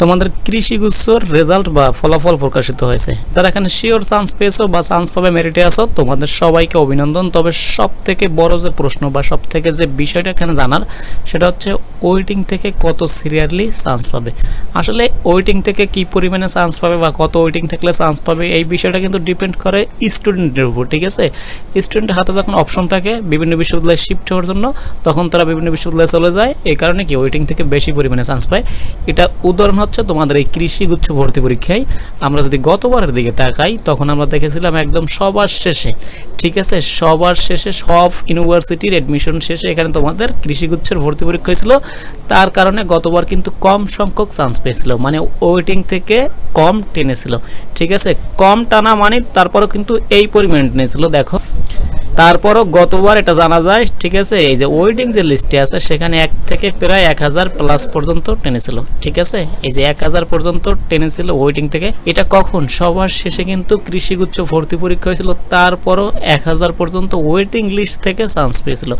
তোমাদের কৃষিগুচ্ছর রেজাল্ট বা ফলাফল প্রকাশিত হয়েছে। যারা এখানে শিওর চান্স পেয়েছ বা চান্স পাবে মেরিটে আছো, তোমাদের সবাইকে অভিনন্দন। তবে সব থেকে বড় যে প্রশ্ন বা সব থেকে যে বিষয়টা এখানে জানার, সেটা হচ্ছে ওয়েটিং থেকে কত সিরিয়াসলি চান্স পাবে। আসলে ওয়েটিং থেকে কি পরিমাণে চান্স পাবে বা কত ওয়েটিং থাকলে চান্স পাবে, এই বিষয়টা কিন্তু ডিপেন্ড করে স্টুডেন্টের উপর, ঠিক আছে? স্টুডেন্টের হাতে যখন অপশন থাকে বিভিন্ন বিশ্ববিদ্যালয়ে শিফট হওয়ার জন্য, তখন তারা বিভিন্ন বিশ্ববিদ্যালয়ে চলে যায়। এই কারণে কি ওয়েটিং থেকে বেশি পরিমাণে চান্স পায়। এটা উদাহরণ হচ্ছে তোমাদের এই কৃষি গুচ্ছ ভর্তি পরীক্ষায় আমরা যদি গতবারের দিকে তাকাই, তখন আমরা দেখেছিলাম একদম সবার শেষে, ঠিক আছে? সবার শেষে সব ইউনিভার্সিটির অ্যাডমিশন শেষে এখানে তোমাদের কৃষিগুচ্ছের ভর্তি পরীক্ষা হয়েছিল। তার কারণে গতবার কিন্তু কম সংখ্যক চান্স পেয়েছিল মানে ওয়েটিং থেকে কম টেনেছিল, ঠিক আছে? কম টানা মানে তারপরেও কিন্তু এই পরিমাণ টেনেছিল, দেখো। তারপরও গতবার এটা জানা যায়, ঠিক আছে, এই যে ওয়েটিং যে লিস্টে আছে, সেখানে এক থেকে প্রায় এক হাজার প্লাস পর্যন্ত টেনেছিল ঠিক আছে, এই যে এক হাজার পর্যন্ত টেনেছিল ওয়েটিং থেকে। এটা কখন? সবার শেষে কিন্তু কৃষিগুচ্ছ ভর্তি পরীক্ষা হয়েছিল, তারপরও এক হাজার পর্যন্ত ওয়েটিং লিস্ট থেকে চান্স পেয়েছিল।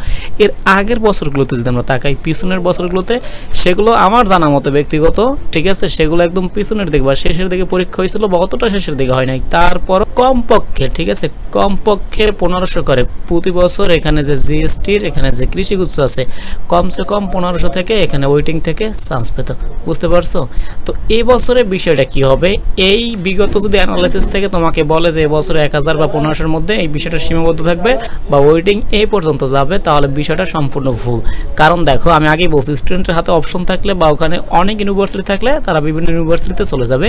এর আগের বছরগুলোতে যদি আমরা তাকাই, পিছনের বছরগুলোতে, সেগুলো আমার জানা মতো ব্যক্তিগত, ঠিক আছে, সেগুলো একদম পিছনের দিকে বা শেষের দিকে পরীক্ষা হয়েছিল বা অতটা শেষের দিকে হয় নাই। তারপর কমপক্ষে, ঠিক আছে, কমপক্ষে পনেরোশো করে প্রতি বছর এখানে যে জিএসটির, এখানে যে কৃষিগুচ্ছ আছে, কমসে কম পনেরোশো থেকে এখানে ওয়েটিং থেকে চান্স পেত। বুঝতে পারছ? তো এই বছরে বিষয়টা কি হবে? এই বিগত যদি অ্যানালাইসিস থেকে তোমাকে বলে যে এবছরে এক হাজার বা পনেরোশোর মধ্যে এই বিষয়টা সীমাবদ্ধ থাকবে বা ওয়েটিং এই পর্যন্ত যাবে, তাহলে বিষয়টা সম্পূর্ণ ভুল। কারণ দেখো, আমি আগেই বলছি স্টুডেন্টের হাতে অপশন থাকলে বা ওখানে অনেক ইউনিভার্সিটি থাকলে তারা বিভিন্ন ইউনিভার্সিটিতে চলে যাবে।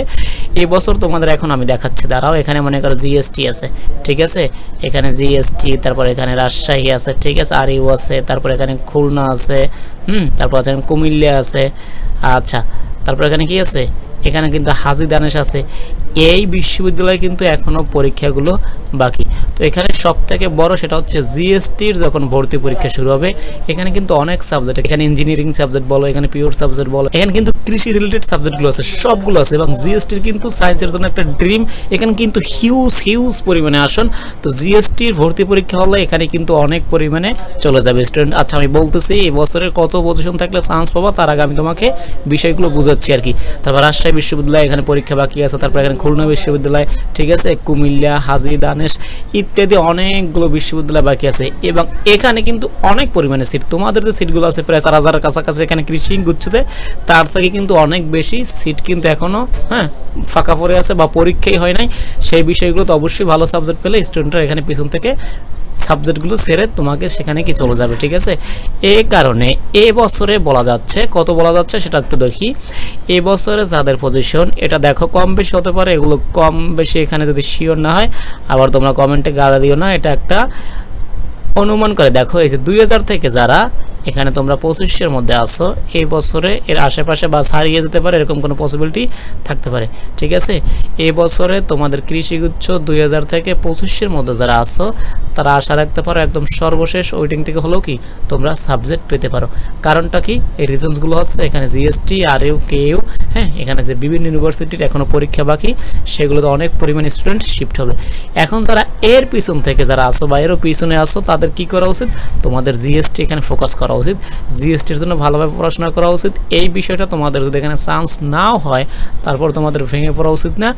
এই বছর তোমাদের এখন আমি দেখাচ্ছি, দাঁড়াও, এখানে মনে করো জিএসটি আছে, ঠিক আছে? এখানে জিএসটি তারপর এখানে রাজশাহী আছে, ঠিক আছে? আর ইউ আছে, তারপর এখানে খুলনা আছে, হুম? তারপর এখানে কুমিল্লা আছে আচ্ছা। তারপর এখানে কি আছে? এখানে কিন্তু হাজি দানেশ আছে। এই বিশ্ববিদ্যালয়ে কিন্তু এখনও পরীক্ষাগুলো বাকি। তো এখানে সব থেকে বড় সেটা হচ্ছে জিএসটির যখন ভর্তি পরীক্ষা শুরু হবে, এখানে কিন্তু অনেক সাবজেক্ট এখানে ইঞ্জিনিয়ারিং সাবজেক্ট বলো, এখানে পিওর সাবজেক্ট বলো, এখানে কিন্তু কৃষি রিলেটেড সাবজেক্টগুলো আছে, সবগুলো আছে এবং জিএসটির কিন্তু সায়েন্সের জন্য একটা ড্রিম এখানে কিন্তু হিউজ হিউজ পরিমাণে আসন। তো জিএসটির ভর্তি পরীক্ষা হলে এখানে কিন্তু অনেক পরিমাণে চলে যাবে স্টুডেন্ট আচ্ছা আমি বলতেছি, এই বছরের কত পজিশন থাকলে চান্স পাবো? তার আগে আমি তোমাকে বিষয়গুলো বুঝাচ্ছি আর কি। তারপর রাজশাহী বিশ্ববিদ্যালয় এখানে পরীক্ষা বাকি আছে, তারপর এখানে খুলনা বিশ্ববিদ্যালয়, ঠিক আছে? কুমিল্লা, হাজি, দানেশ ইত্যাদি অনেকগুলো বিশ্ববিদ্যালয় বাকি আছে। এবং এখানে কিন্তু অনেক পরিমাণে সিট তোমাদের যে সিটগুলো আছে, প্রায় চার হাজারের কাছাকাছি এখানে কৃষি গুচ্ছতে, তার থেকে কিন্তু অনেক বেশি সিট কিন্তু এখনও হ্যাঁ ফাঁকা পড়ে আছে বা পরীক্ষাই হয় নাই। সেই বিষয়গুলো তো অবশ্যই ভালো সাবজেক্ট পেলে স্টুডেন্টরা এখানে পিছন থেকে সাবজেক্টগুলো সেরে তোমাকে সেখানে কি চলে যাবে, ঠিক আছে? এই কারণে এ বছরে বলা যাচ্ছে, কত বলা যাচ্ছে সেটা একটু দেখি। এ বছরে যাদের পজিশন এটা দেখো কম বেশি হতে পারে, এগুলো কম বেশি এখানে যদি শিওর না হয়, আবার তোমরা কমেন্টে গালা দিও না, এটা একটা অনুমান করে দেখো। এই যে দুই হাজার থেকে যারা এখানে তোমরা পঁচিশের মধ্যে আসো এই বছরে এর আশেপাশে বা ছাড়িয়ে যেতে পারে এরকম কোনো পসিবিলিটি থাকতে পারে। ঠিক আছে? এই বছরে তোমাদের কৃষিগুচ্ছ দুই হাজার থেকে পঁচিশের মধ্যে যারা আসো তারা আশা রাখতে পারো একদম সর্বশেষ ওয়েটিং থেকে হলেও কি তোমরা সাবজেক্ট পেতে পারো। কারণটা কি? এই রিজনসগুলো হচ্ছে এখানে জিএসটি আর ইউ কে ইউ হ্যাঁ? এখানে যে বিভিন্ন ইউনিভার্সিটির এখনও পরীক্ষা বাকি, সেগুলোতে অনেক পরিমাণ স্টুডেন্ট শিফট হবে। এখন যারা এর পিছন থেকে যারা আসো বা এরও পিছনে আসো তাদের কি করা উচিত? তোমাদের জিএসটি এখানে ফোকাস করা। উচিত জিএসটির জন্য ভালোভাবে পড়াশোনা করা উচিত। এই বিষয়টা তোমাদের যদি এখানে চান্স নাও হয়, তারপর তোমাদের ভেঙে পড়া উচিত না।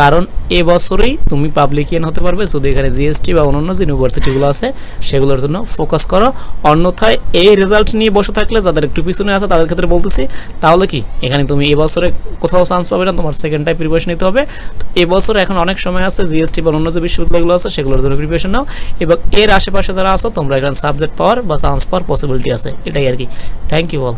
কারণ এবছরেই তুমি পাবলিকিয়ান হতে পারবে, যদি এখানে জিএসটি বা অন্যান্য যে ইউনিভার্সিটিগুলো আছে, সেগুলোর জন্য ফোকাস করো। অন্যথায় এই রেজাল্ট নিয়ে বসে থাকলে, যাদের একটু পিছনে আছে, তাদের ক্ষেত্রে বলতেছি, তাহলে কি? এখানে তুমি এবছরে কোথাও চান্স পাবে না, তোমার সেকেন্ড টাইম প্রিপারেশন নিতে হবে। তো এবছর এখন অনেক সময় আছে জিএসটি বা অন্য যে বিশ্ববিদ্যালয়গুলো আছে, সেগুলোর জন্য প্রিপারেশন নাও। এবং এর আশেপাশে যারা আছো, তোমরা এখানে সাবজেক্ট পাওয়ার বা চান্স পাওয়ার পসিবিলিটি আছে এটাই আর কি। Thank you all